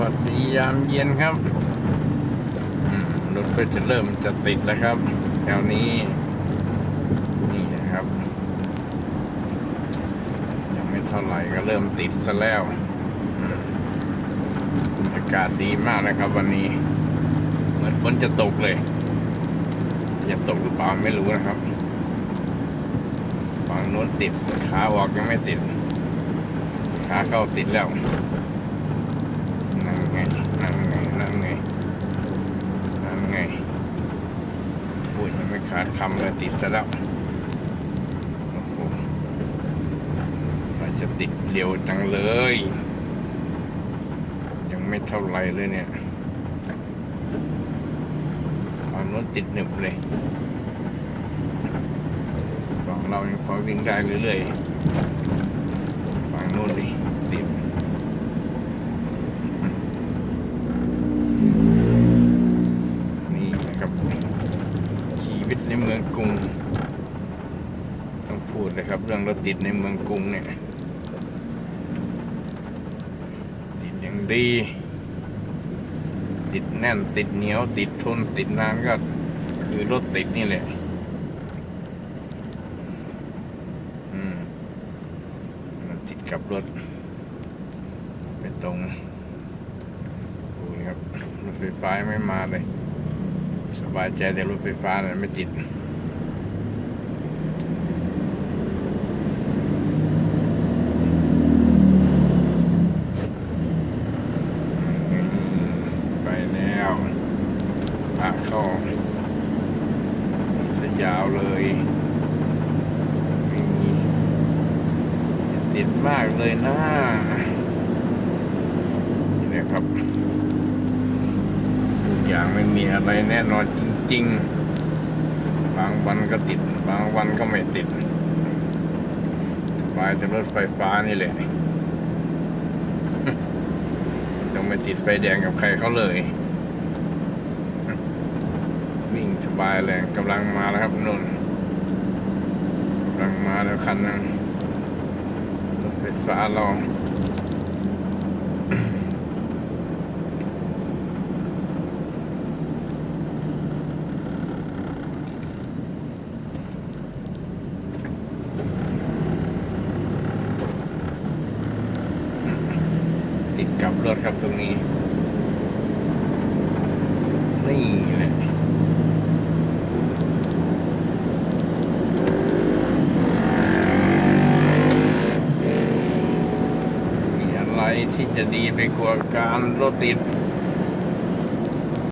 วัสดียามเย็นครับรถก็จะเริ่มจะติดแล้วครับ แถวนี้ นี่นะครับ ยังไม่เท่าไหร่ก็เริ่มติดซะแล้วอากาศดีมากนะครับ วันนี้ เหมือนฝนจะตกเลยจะตกหรือเปล่าไม่รู้นะครับฝั่งโน้นติดขาออกยังไม่ติดขาเข้าติดแล้ว งนั่นไงนั่นไงนั่นไงพูดยังไม่ขาดคำเลยติดซะแล้วโอ้โหมันจะติดเร็วจังเลย ยังไม่เท่าไรเลยเนี่ยตอนนู้นติดหนึบเลยฝั่งเรายังพอวิ่งได้เรื่อยๆฝั่งนู้นดิติด นี่นะครับชีวิต ในเมืองกรุง ต้องพูดเลยครับ เรื่องรถติดในเมืองกรุงเนี่ย ติดอย่างดี ติดแน่นติดเหนียวติดทนติดนานก็คือรถติดนี่แหละอืมมันติดกับรถ ไปตรงดูนะครับรถไฟฟ้าไม่มาเลย สบายใจแต่รถไฟฟ้าเนี่ยไม่ติดไปแล้วปากเข้าจะยาวเลยไม่มีติดมากเลยนะนี่นะครับ อย่างไม่มีอะไรแน่นอนจริง ๆ บางวันก็ติด บางวันก็ไม่ติดสบายแต่รถไฟฟ้านี่แหละต้องไม่ติดไฟแดงกับใครเขาเลย วิ่งสบายเลยกำลังมาแล้วครับนนกำลังมาแล้วคันนึงรถไฟฟ้าเรา ติดกับรถครับตรงนี้ นี่แหละมีอะไรที่จะดีไปกว่าการรถติด